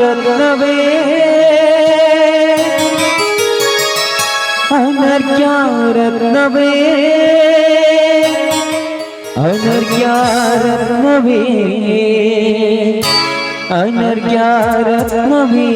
रत्नवे क्या रत्नवे अनर्घ्या रत्नवे क्या रत्नवे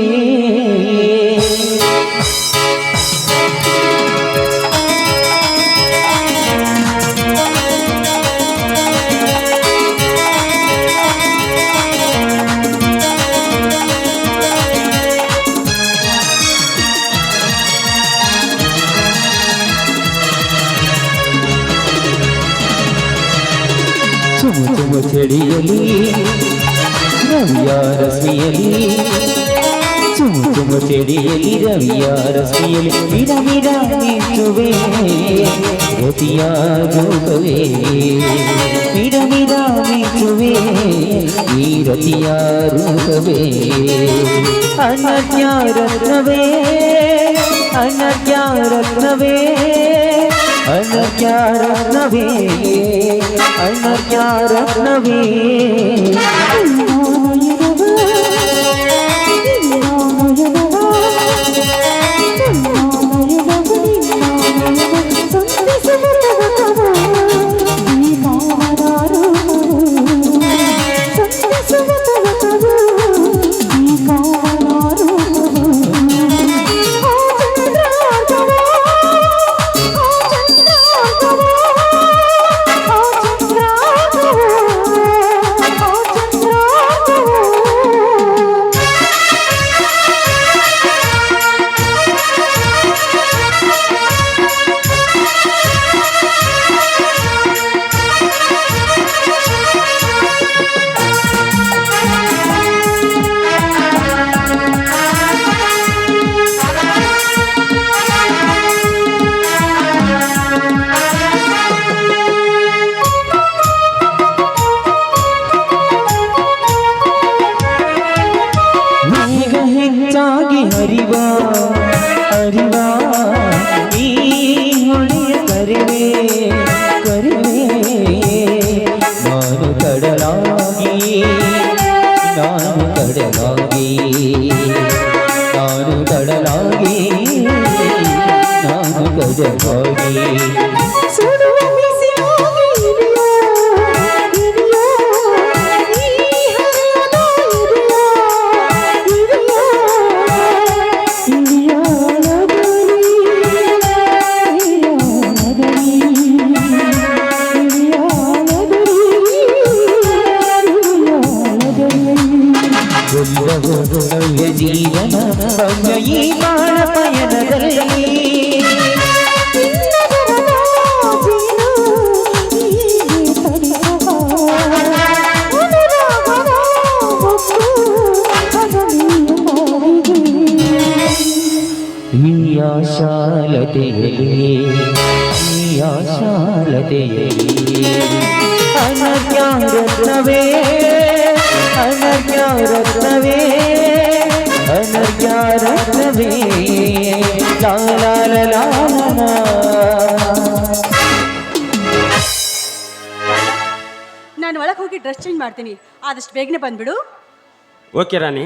ಚುಮು ಚುಮು ಚಳಿಯಲಿ ರವಿಯ ರಶ್ಮಿಯಲಿ ಚುಮು ಚುಮು ಚಳಿಯಲಿ ರವಿಯ ರಶ್ಮಿಯಲಿ ಮಿರ ಮಿರ ಮಿಂಚುವೆ ರತಿಯ ರೂಪವೇ ಮಿರ ಮಿರ ಮಿಂಚುವೆ ಈ ರತಿಯ ರೂಪವೇ ಅನನ್ಯ ರತ್ನವೇ ಅನನ್ಯ ರತ್ನವೇ ಅನನ್ಯ ರತ್ನವೇ ನಾನು ಕಡಲಾಗಿ ನಾನು ಕಡಲಾಗಿ ನಾನು ಕಡಲಾಗಿ ನವ್ಯ ಜೀವನ ಭವ್ಯ ಈ ಬಾಳ ಪಯಣದಲ್ಲಿ ಈ ಆಶಾಲತೆಯಲ್ಲಿ ಈ ರತ್ನವೇ. ನಾನು ಒಳಗೆ ಹೋಗಿ ಡ್ರೆಸ್ ಚೇಂಜ್ ಮಾಡ್ತೀನಿ. ಆದಷ್ಟು ಬೇಗನೆ ಬಂದ್ಬಿಡು. ಓಕೆ ರಾಣಿ.